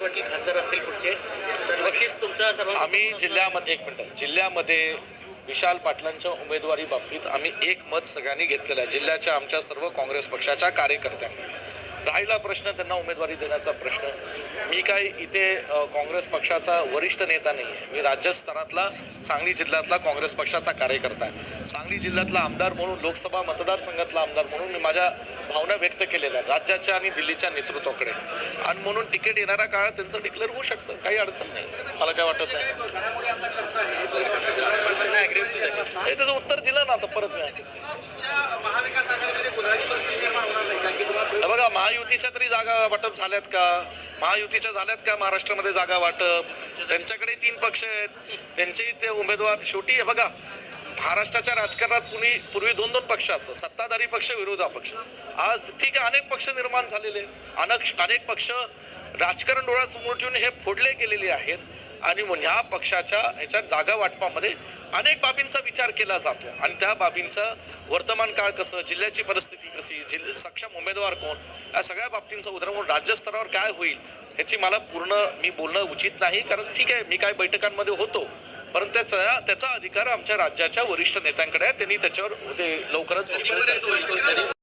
असतील तर आम्ही जिल्ह्यामध्ये एक मिनिट. जिल्ह्यामध्ये विशाल पाटलांच्या उमेदवारी बाबतीत आम्ही एक मत सगळ्यांनी घेतलेलं आहे. जिल्ह्याच्या आमच्या सर्व काँग्रेस पक्षाच्या कार्यकर्त्यांनी राहिला प्रश्न त्यांना उमेदवारी देण्याचा प्रश्न. मी काय इथे काँग्रेस पक्षाचा वरिष्ठ नेता नाही आहे मी राज्य स्तरातला सांगली जिल्ह्यातला काँग्रेस पक्षाचा कार्यकर्ता आहे. सांगली जिल्ह्यातला आमदार म्हणून लोकसभा मतदारसंघातला आमदार म्हणून मी माझ्या भावना व्यक्त केलेल्या आहेत. राज्याच्या आणि दिल्लीच्या नेतृत्वाकडे. आणि म्हणून तिकीट येणाऱ्या काळात त्यांचं डिक्लेअर होऊ शकतं. काही अडचण नाही. मला काय वाटत नाही. हे त्याचं उत्तर दिलं ना आता परत. नाही महाविकास आघाडीमध्ये गुन्हाची परिस्थिती निर्माण होणार नाही कारण की तुम्हाला हे बघा महायुतीच्या तरी जागा वाटप झाल्यात का? महायुतीच्या झाल्यात का महाराष्ट्रामध्ये जागा वाटप? त्यांच्याकडे तीन पक्ष आहेत. त्यांचेही ते उमेदवार शेवटी बघा महाराष्ट्राच्या राजकारणात पुणे पूर्वी दोन दोन पक्ष असत सत्ताधारी पक्ष विरोधा पक्ष. आज ठीक आहे अनेक पक्ष निर्माण झालेले आहेत. अनेक अनेक पक्ष राजकारण डोळ्यासमोर ठेवून हे फोडले गेलेले आहेत. आणि ह्या पक्षाच्या ह्याच्या जागा वाटपामध्ये अनेक बाबींचा विचार केला जातो आणि त्या बाबींचं वर्तमान काळ कसं जिल्ह्याची परिस्थिती कशी जिल्हे सक्षम उमेदवार कोण या सगळ्या बाबतींचा उदाहरण म्हणून राज्यस्तरावर काय होईल याची मला पूर्ण मी बोलणं उचित नाही. कारण ठीक आहे मी काय बैठकांमध्ये होतो. परंतु त्याचा त्याचा अधिकार आमच्या राज्याच्या वरिष्ठ नेत्यांकडे आहे. त्यांनी त्याच्यावर ते लवकरच